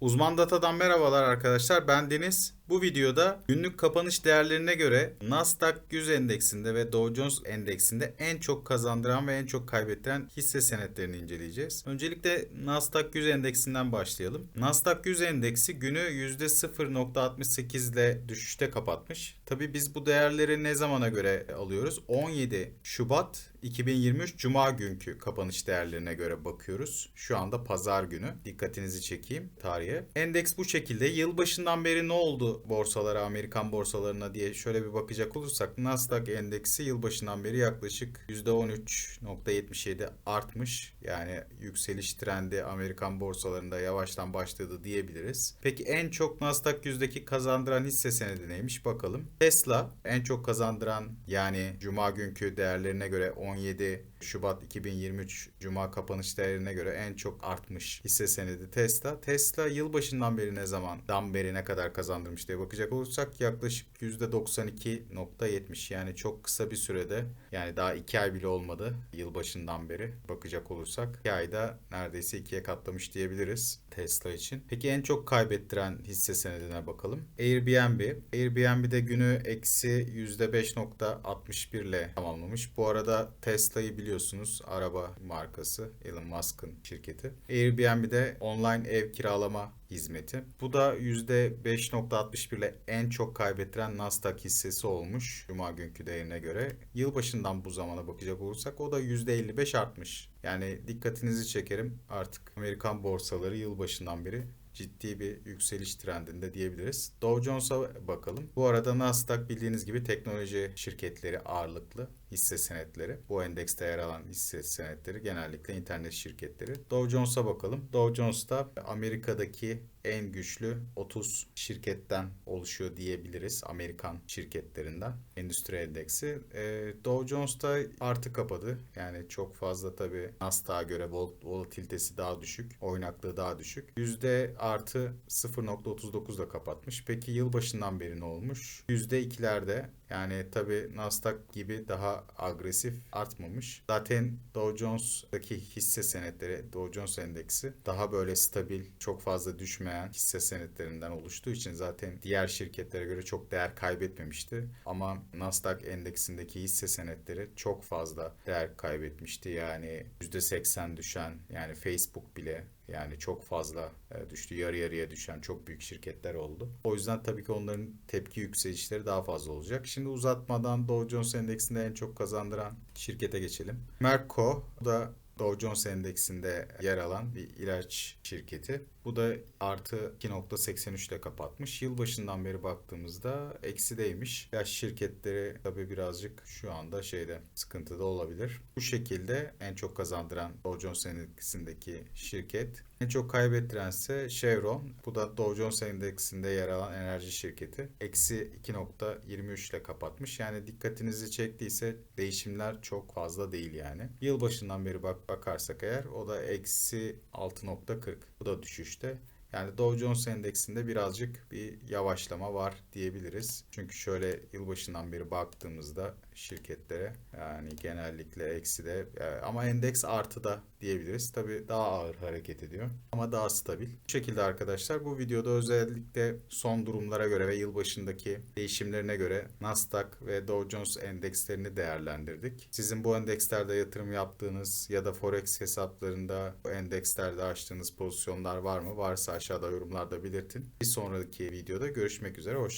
Uzman Data'dan merhabalar arkadaşlar. Ben Deniz. Bu videoda günlük kapanış değerlerine göre Nasdaq 100 endeksinde ve Dow Jones endeksinde en çok kazandıran ve en çok kaybettiren hisse senetlerini inceleyeceğiz. Öncelikle Nasdaq 100 endeksinden başlayalım. Nasdaq 100 endeksi günü %0.68 ile düşüşte kapatmış. Tabii biz bu değerleri ne zamana göre alıyoruz? 17 Şubat 2023 Cuma günkü kapanış değerlerine göre bakıyoruz. Şu anda pazar günü. Dikkatinizi çekeyim tarihe. Endeks bu şekilde. Yılbaşından beri ne oldu borsalara, Amerikan borsalarına diye şöyle bir bakacak olursak Nasdaq endeksi yılbaşından beri yaklaşık %13.77 artmış. Yani yükseliş trendi Amerikan borsalarında yavaştan başladı diyebiliriz. Peki en çok Nasdaq yüzdeki kazandıran hisse senedi neymiş bakalım. Tesla en çok kazandıran yani Cuma günkü değerlerine göre 17 Şubat 2023 Cuma kapanış değerine göre en çok artmış hisse senedi Tesla. Tesla yılbaşından beri ne zamandan beri ne kadar kazandırmış diye bakacak olursak yaklaşık %92.70 yani çok kısa bir sürede yani daha 2 ay bile olmadı yılbaşından beri bakacak olursak 2 ayda neredeyse ikiye katlamış diyebiliriz Tesla için. Peki en çok kaybettiren hisse senedine bakalım. Airbnb. Airbnb'de günü eksi %5.61 ile tamamlamış. Bu arada Tesla'yı biliyorsunuz araba markası Elon Musk'ın şirketi. Airbnb'de online ev kiralama hizmeti. Bu da %5.61 ile en çok kaybettiren Nasdaq hissesi olmuş Cuma günkü değerine göre. Yılbaşından bu zamana bakacak olursak o da %55 artmış. Yani dikkatinizi çekerim artık Amerikan borsaları yılbaşından beri ciddi bir yükseliş trendinde diyebiliriz. Dow Jones'a bakalım. Bu arada Nasdaq bildiğiniz gibi teknoloji şirketleri ağırlıklı hisse senetleri. Bu endekste yer alan hisse senetleri genellikle internet şirketleri. Dow Jones'a bakalım. Dow Jones'ta Amerika'daki en güçlü 30 şirketten oluşuyor diyebiliriz. Amerikan şirketlerinden. Endüstri endeksi. E, Dow Jones'ta artı kapadı. Yani çok fazla tabii Nasdaq'a göre vol- volatilitesi daha düşük. Oynaklığı daha düşük. Yüzde artı 0.39 da kapatmış. Peki yılbaşından beri ne olmuş? Yüzde ikilerde yani tabii Nasdaq gibi daha agresif artmamış. Zaten Dow Jones'daki hisse senetleri, Dow Jones endeksi daha böyle stabil, çok fazla düşmeyen hisse senetlerinden oluştuğu için zaten diğer şirketlere göre çok değer kaybetmemişti. Ama Nasdaq endeksindeki hisse senetleri çok fazla değer kaybetmişti. Yani %80 düşen, yani Facebook bile yani çok fazla e, düştü. Yarı yarıya düşen çok büyük şirketler oldu. O yüzden tabii ki onların tepki yükselişleri daha fazla olacak. Şimdi uzatmadan Dow Jones Endeksinde en çok kazandıran şirkete geçelim. Merco da Dow Jones Endeksinde yer alan bir ilaç şirketi. Bu da artı 2.83 ile kapatmış. Yılbaşından beri baktığımızda eksideymiş. İlaç şirketleri tabii birazcık şu anda şeyde sıkıntıda olabilir. Bu şekilde en çok kazandıran Dow Jones Endeksindeki şirket. En çok kaybettirense Chevron. Bu da Dow Jones Endeksinde yer alan enerji şirketi. Eksi 2.23 ile kapatmış. Yani dikkatinizi çektiyse değişimler çok fazla değil yani. Yılbaşından beri bak bakarsak eğer o da eksi 6.40. Bu da düşüşte. Yani Dow Jones Endeksinde birazcık bir yavaşlama var diyebiliriz. Çünkü şöyle yılbaşından beri baktığımızda şirketlere yani genellikle eksi de e, ama endeks artıda diyebiliriz. Tabii daha ağır hareket ediyor ama daha stabil. Bu şekilde arkadaşlar bu videoda özellikle son durumlara göre ve yılbaşındaki değişimlerine göre Nasdaq ve Dow Jones endekslerini değerlendirdik. Sizin bu endekslerde yatırım yaptığınız ya da forex hesaplarında bu endekslerde açtığınız pozisyonlar var mı? Varsa aşağıda yorumlarda belirtin. Bir sonraki videoda görüşmek üzere. Hoşçakalın.